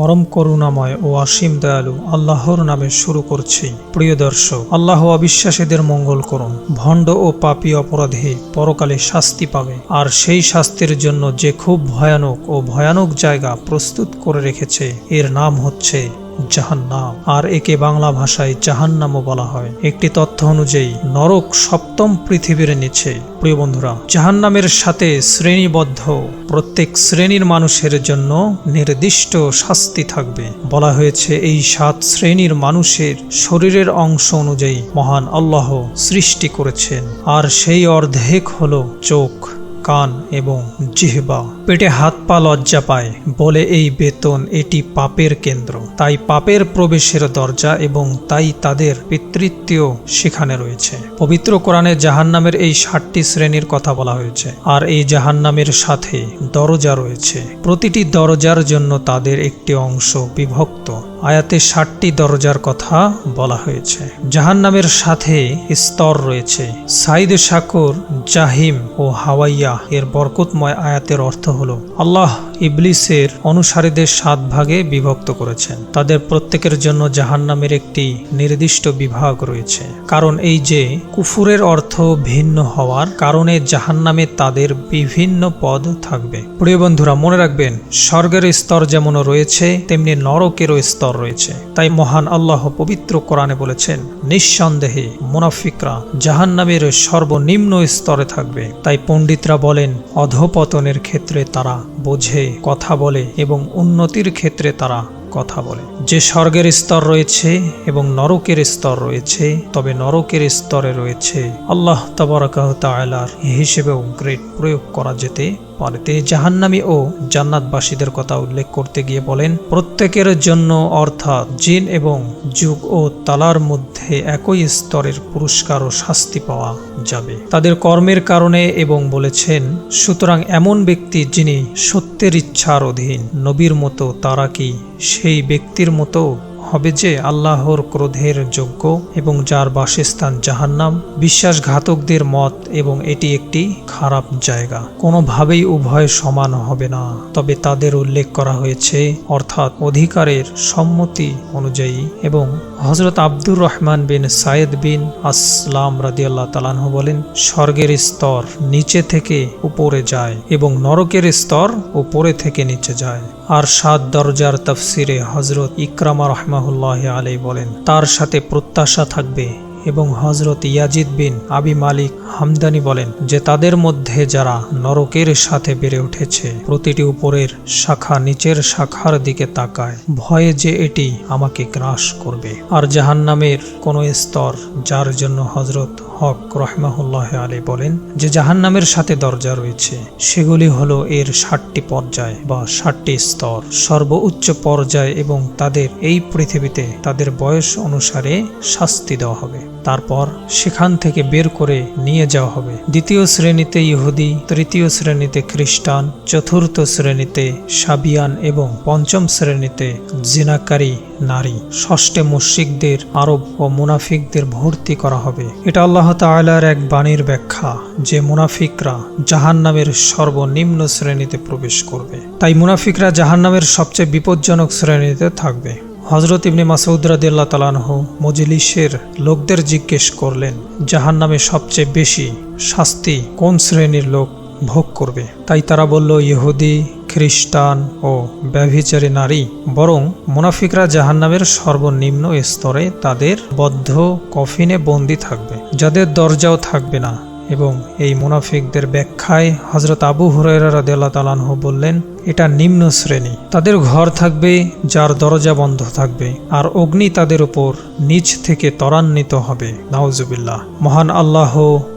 পরম করুণাময় ও অসীম দয়ালু আল্লাহর নামে শুরু করছি। প্রিয় দর্শক, আল্লাহ অবিশ্বাসীদের মঙ্গল করুন। ভণ্ড ও পাপী অপরাধে পরকালে শাস্তি পাবে। আর সেই শাস্তির জন্য যে খুব ভয়ানক ও ভয়ানক জায়গা প্রস্তুত করে রেখেছে, এর নাম হচ্ছে জাহান্নাম। আর একে বাংলা ভাষায় জাহান্নামও বলা হয়। একটি তথ্য অনুযায়ী, নরক সপ্তম পৃথিবীর নিচে। প্রিয় বন্ধুরা, জাহান্নামের সাথে শ্রেণীবদ্ধ। প্রত্যেক শ্রেণির মানুষের জন্য নির্দিষ্ট শাস্তি থাকবে। বলা হয়েছে, এই সাত শ্রেণির মানুষের শরীরের অংশ অনুযায়ী মহান আল্লাহ সৃষ্টি করেছেন। আর সেই অর্ধেক হল চোখ। কান এবং জিহবা। পেটে হাত পা লজ্জা পায়, বলে এই বেতন এটি পাপের কেন্দ্র। তাই পাপের প্রবেশের দরজা এবং তাই তাদের পিতৃত্বও সেখানে রয়েছে। পবিত্র কোরআনে জাহান্নামের এই ষাটটি শ্রেণির কথা বলা হয়েছে। আর এই জাহান্নামের সাথে দরজা রয়েছে। প্রতিটি দরজার জন্য তাদের একটি অংশ বিভক্ত। আয়াতে ষাটটি দরজার কথা বলা হয়েছে। জাহান্নামের সাথে স্তর রয়েছে। সাইদ শাকুর, জাহিম ও হাওয়াইয়া এর বরকতময় আয়াতের অর্থ হল, আল্লাহ ইবলিসের অনুসারীদের সাত ভাগে বিভক্ত করেছেন। তাদের প্রত্যেকের জন্য জাহান্নামের একটি নির্দিষ্ট বিভাগ রয়েছে। কারণ এই যে কুফুরের অর্থ ভিন্ন হওয়ার কারণে জাহান্নামে তাদের বিভিন্ন পদ থাকবে। প্রিয় বন্ধুরা, মনে রাখবেন, স্বর্গের স্তর যেমন রয়েছে, তেমনি নরকেরও স্তর রয়েছে। তাই মহান আল্লাহ পবিত্র কোরআনে বলেছেন, নিঃসন্দেহে মুনাফিকরা জাহান্নামের সর্বনিম্ন স্তরে থাকবে। তাই পণ্ডিতরা বলেন, অধপতনের ক্ষেত্রে তারা বোঝে কথা বলে এবং উন্নতির ক্ষেত্রে তারা কথা বলে। যে স্বর্গের স্তর রয়েছে এবং নরকের স্তর রয়েছে, তবে নরকের স্তরে রয়েছে আল্লাহ তবরকালার হিসেবেও গ্রেড প্রয়োগ করা যেতে পারে তিনি জাহান্নামী ও জান্নাতবাসীদের কথা উল্লেখ করতে গিয়ে বলেন, প্রত্যেকের জন্য অর্থাৎ জিন এবং যুগ ও তালার মধ্যে একই স্তরের পুরস্কার ও শাস্তি পাওয়া যাবে। তাদের কর্মের কারণে এবং বলেছেন, সুতরাং এমন ব্যক্তি যিনি সত্যের ইচ্ছার অধীন নবীর মতো, তারা কি সেই ব্যক্তির মতো হবে যে আল্লাহর ক্রোধের যোগ্য এবং যার বাসস্থান জাহান্নাম, বিশ্বাসঘাতকদের মত এবং এটি একটি খারাপ জায়গা। কোনোভাবেই উভয় সমান হবে না। তবে তাদের উল্লেখ করা হয়েছে, অর্থাৎ অধিকারের সম্মতি অনুযায়ী এবং হজরত আব্দুর রহমান বিন সায়েদ বিন আসলাম রাদিয়াল্লাহ তালাহ বলেন, স্বর্গের স্তর নিচে থেকে উপরে যায় এবং নরকের স্তর উপরে থেকে নিচে যায়। আর সাত দরজার তফসিরে হজরত ইকরামা রহমাহুল্লাহ আলাই বলেন তার সাথে প্রত্যাশা থাকবে এবং হজরত ইয়াজিদ বিন আবি মালিক হামদানি বলেন যে তাদের মধ্যে যারা নরকের সাথে বেড়ে উঠেছে, প্রতিটি উপরের শাখা নিচের শাখার দিকে তাকায়। ভয়ে যে এটি আমাকে গ্রাস করবে। আর জাহান্নামের কোনো স্তর যার জন্য হজরত হক রহমাহুল্লাহ আলী বলেন যে জাহান্নামের সাথে দরজা রয়েছে, সেগুলি হলো এর ষাটটি পর্যায় বা ষাটটি স্তর। সর্বোচ্চ পর্যায় এবং তাদের এই পৃথিবীতে তাদের বয়স অনুসারে শাস্তি দেওয়া হবে। তারপর সেখান থেকে বের করে নিয়ে যাওয়া হবে। দ্বিতীয় শ্রেণীতে ইহুদি, তৃতীয় শ্রেণীতে খ্রিস্টান, চতুর্থ শ্রেণীতে সাবিয়ান এবং পঞ্চম শ্রেণীতে জিনাকারী নারী। ষষ্ঠে মুশিকদের আরব ও মুনাফিকদের ভর্তি করা হবে। এটা আল্লাহ তাআলার এক বাণীর ব্যাখ্যা যে মুনাফিকরা জাহান্নামের সর্বনিম্ন শ্রেণীতে প্রবেশ করবে। তাই মুনাফিকরা জাহান্নামের সবচেয়ে বিপজ্জনক শ্রেণীতে থাকবে। হজরত ইবনে মাসউদ রাদিয়াল্লাহ তালানহ মজলিসের লোকদের জিজ্ঞেস করলেন জাহান নামে সবচেয়ে বেশি শাস্তি কোন শ্রেণির লোক ভোগ করবে? তাই তারা বলল, ইহুদি, খ্রিস্টান ও ব্যভিচারী নারী। বরং মুনাফিকরা জাহান্নামের সর্বনিম্ন স্তরে তাদের বদ্ধ কফিনে বন্দি থাকবে, যাদের দরজাও থাকবে না। এবং এই মুনাফিকদের ব্যাখ্যায় হজরত আবু হুরাইরা তাআলাহু বললেন, এটা নিম্ন শ্রেণি। তাদের ঘর থাকবে যার দরজা বন্ধ থাকবে আর অগ্নি তাদের উপর নিচ থেকে ত্বরান্বিত হবে। নাউজুবিল্লাহ। মহান আল্লাহ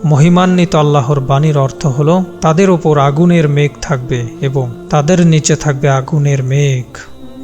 মহিমান্বিত আল্লাহর বাণীর অর্থ হলো, তাদের উপর আগুনের মেঘ থাকবে এবং তাদের নিচে থাকবে আগুনের মেঘ।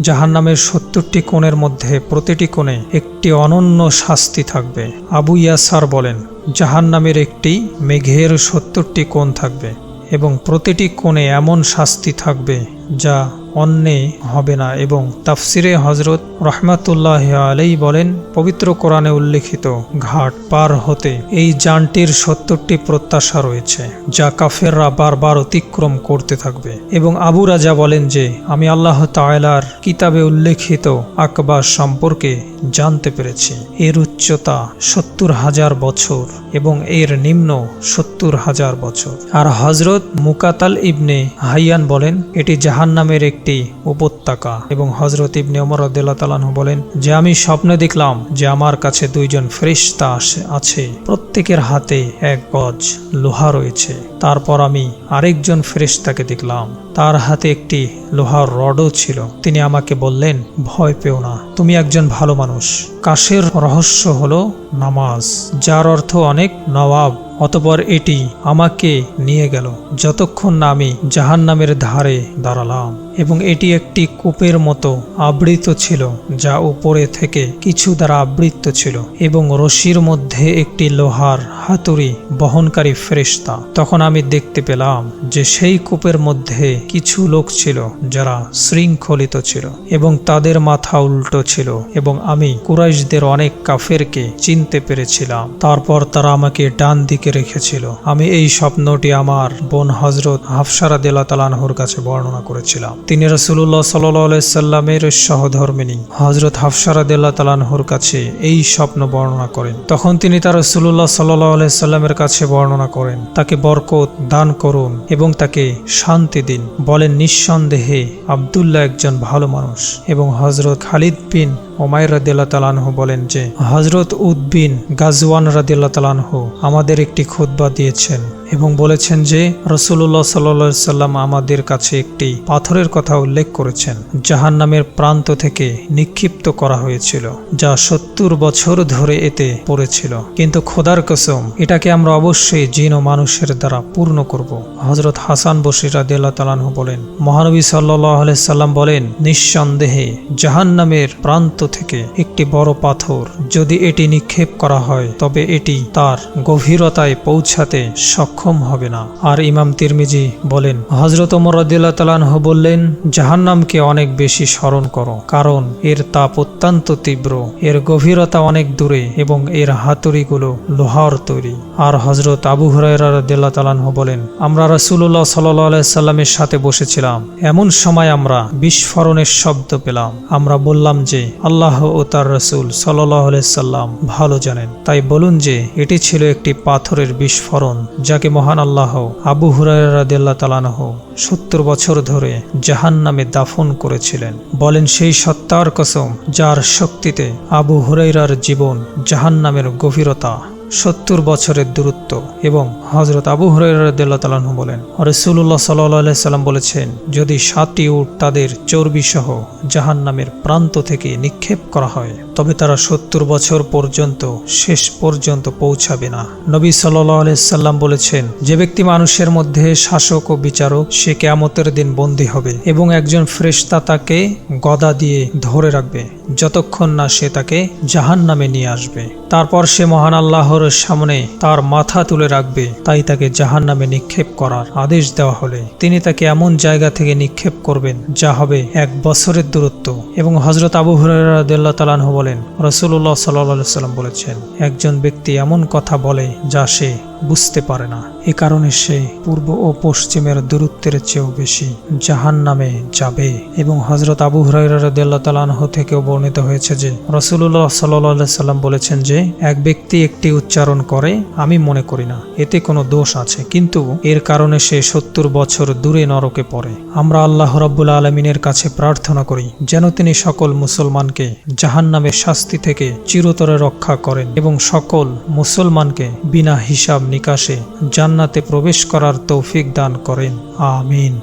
জাহান্নামের সত্তরটি কোণের মধ্যে প্রতিটি কোণে একটি অনন্য শাস্তি থাকবে। আবু ইয়াসার বলেন, জাহান্নামের একটি মেঘের সত্তরটি কোণ থাকবে। এবং প্রতিটি কোণে এমন শাস্তি থাকবে যা অন্যে হবে না এবং তাফসিরে হজরত রহমাতুল্লাহ আলাই বলেন, পবিত্র কোরআনে উল্লেখিত ঘাট পার হতে এই যানটির সত্তরটি প্রত্যাশা রয়েছে, যা কাফেররা বারবার অতিক্রম করতে থাকবে। এবং আবু রাজা বলেন যে, আমি আল্লাহ তায়লার কিতাবে উল্লেখিত আকবার সম্পর্কে জানতে পেরেছি। এর উচ্চতা সত্তর হাজার বছর এবং এর নিম্ন সত্তর হাজার বছর। আর হজরত মুকাতাল ইবনে হাইয়ান বলেন, এটি জাহান নামের একটি উপত্যকা এবং হজরত ইবনে অমর তালানহু বলেন, যে আমি স্বপ্নে দেখলাম যে আমার কাছে দুইজন ফ্রেশ তাস আছে। প্রত্যেকের হাতে এক গজ লোহা রয়েছে। তারপর আমি আরেকজন ফেরিস্তাকে দেখলাম। তার হাতে একটি লোহার রডও ছিল। তিনি আমাকে বললেন, ভয় পেও না, তুমি একজন ভালো মানুষ। কাশের রহস্য হলো নামাজ, যার অর্থ অনেক নবাব অতপর এটি আমাকে নিয়ে গেল। যতক্ষণ না আমি জাহান্নামের ধারে দাঁড়ালাম। এবং এটি একটি কূপের মতো আবৃত ছিল, যা উপরে থেকে কিছু দ্বারা আবৃত ছিল এবং রশির মধ্যে একটি লোহার হাতুড়ি বহনকারী ফেরিস্তা তখন আমি দেখতে পেলাম যে সেই কূপের মধ্যে কিছু লোক ছিল, যারা শৃঙ্খলিত ছিল এবং তাদের মাথা উল্টো ছিল এবং আমি কুরাইশদের অনেক কাফেরকে চিনতে পেরেছিলাম। তারপর তারা আমাকে ডান দিকে রেখেছিল। আমি এই স্বপ্নটি আমার বোন হজরত হাফসারা দেলা তালানহুর কাছে বর্ণনা করেছিলাম। তিনি রসুল্লাহ সাল্লামের সহধর্মিনী। হজরত হাফসারাদিল্লা তালানহুর কাছে এই স্বপ্ন বর্ণনা করেন। তখন তিনি তার রসুল্লাহ সাল্লাহ সাল্লামের কাছে বর্ণনা করেন, তাকে বরকত দান করুন এবং তাকে শান্তি দিন। বলেন, নিঃসন্দেহে আবদুল্লাহ একজন ভালো মানুষ এবং হজরত খালিদ বিন ওমায় রাদিল্লা বলেন যে হজরত উদ্বিন গাজওয়ান রাদিল্লা আমাদের একটি খুতবা দিয়েছেন এবং বলেছেন যে রসুল্লাহ সাল্লা সাল্লাম আমাদের কাছে একটি পাথরের কথা উল্লেখ করেছেন জাহান নামের প্রান্ত থেকে নিক্ষিপ্ত করা হয়েছিল, যা সত্তর বছর ধরে এতে পড়েছিল। কিন্তু খোদার কসম, এটাকে আমরা অবশ্যই জিন ও মানুষের দ্বারা পূর্ণ করব। হজরত হাসান বসির রাদিল্লা তালানহু বলেন, মহানবী সাল্লাহ সাল্লাম বলেন, নিঃসন্দেহে জাহান নামের প্রান্ত থেকে একটি বড় পাথর। যদি এটি নিক্ষেপ করা হয়, তবে এটি তার গভীরতায় পৌঁছাতে সক্ষম হবে না। আর ইমাম তিরমিজি বলেন হজরত মরদিল্লা তালানহ বললেন, জাহান্নামকে অনেক বেশি স্মরণ করো, কারণ এর তাপ অত্যন্ত তীব্র, এর গভীরতা অনেক দূরে এবং এর হাতুড়িগুলো লোহার তৈরি। আর হজরত আবু হুরাইরা তালানহ বলেন, আমরা রাসুল্লাহ সাল্লাহ সাল্লামের সাথে বসেছিলাম। এমন সময় আমরা বিস্ফোরণের শব্দ পেলাম। আমরা বললাম যে, আল্লাহ ও তার রসুল সাল্লাম ভালো জানেন। তাই বলুন যে, এটি ছিল একটি পাথরের বিস্ফোরণ, যাকে মহান আল্লাহ আবু হুরাইরাদিল্লা তালানহ সত্তর বছর ধরে জাহান নামে দাফন করেছিলেন। বলেন, সেই সত্তার কসম, যার শক্তিতে আবু হুরাইরার জীবন জাহান নামের গভীরতা সত্তর বছরের দূরত্ব এবং হজরত আবু হরাইরাহ বলেন রসুল্লাহ সাল্লাহ সাল্লাম বলেছেন, যদি সাতটি উট তাদের চর্বিসহ জাহান নামের প্রান্ত থেকে নিক্ষেপ করা হয় তবে তারা সত্তর বছর পর্যন্ত, শেষ পর্যন্ত পৌঁছাবে না। নবী সাল্লাম বলেছেন, যে ব্যক্তি মানুষের মধ্যে শাসক ও বিচারক, সে কেয়ামতের দিন বন্দী হবে এবং একজন ফ্রেস্তা তাকে গদা দিয়ে ধরে রাখবে, যতক্ষণ না সে তাকে জাহান নামে নিয়ে আসবে। তারপর সে মহান আল্লাহর সামনে তার মাথা তুলে রাখবে, তাই তাকে জাহান নামে নিক্ষেপ করার আদেশ দেওয়া হলে। তিনি তাকে এমন জায়গা থেকে নিক্ষেপ করবেন, যা হবে এক বছরের দূরত্ব। এবং হজরত আবু হুরাইরাদিল্লাহ তালানহ বলেন রসুল্লাহ সাল্লাহ সাল্লাম বলেছেন একজন ব্যক্তি এমন কথা বলে যা সে বুঝতে পারে না। এ কারণে সে পূর্ব ও পশ্চিমের দূরত্বের চেয়েও বেশি জাহান নামে যাবে এবং হজরত আবু তালানহ থেকেও বর্ণিত হয়েছে যে রসুল্লাহ সাল্লাহ সাল্লাম বলেছেন যে, এক ব্যক্তি একটি উচ্চারণ করে, আমি মনে করি না। এতে কোনো দোষ আছে। কিন্তু এর কারণে সে সত্তর বছর দূরে নরকে পড়ে। আমরা আল্লাহ রাব্বুল আলমিনের কাছে প্রার্থনা করি, যেন তিনি সকল মুসলমানকে জাহান নামের শাস্তি থেকে চিরতরে রক্ষা করেন এবং সকল মুসলমানকে বিনা হিসাব নিকাশে জান্নাতে প্রবেশ করার তৌফিক দান করেন আমিন